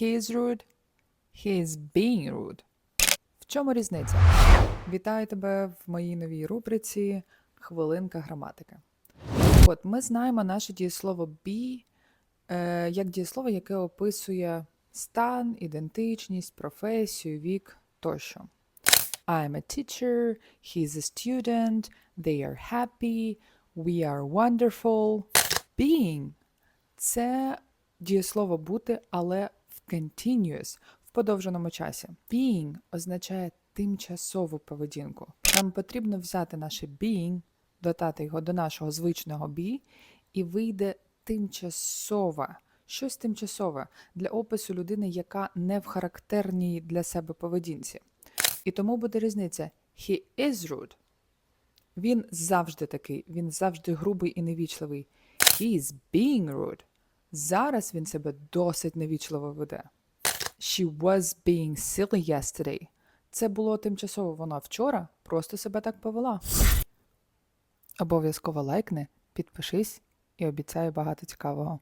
He is rude. He is being rude. В чому різниця? Вітаю тебе в моїй новій рубриці Хвилинка граматики. От ми знаємо наше дієслово be е, як дієслово, яке описує стан, ідентичність, професію, вік тощо. I'm a teacher, he's a student, they are happy, we are wonderful. Being це дієслово бути, але в continuous, в подовженому часі. Being означає тимчасову поведінку. Нам потрібно взяти наше being, додати його до нашого звичного be, і вийде тимчасове. Щось тимчасове для опису людини, яка не в характерній для себе поведінці. І тому буде різниця. He is rude. Він завжди такий, він завжди грубий і невічливий. He is being rude. Зараз він себе досить невічливо веде. She was being silly yesterday. Це було тимчасово вона вчора, просто себе так повела. Обов'язково лайкни, підпишись і обіцяю багато цікавого.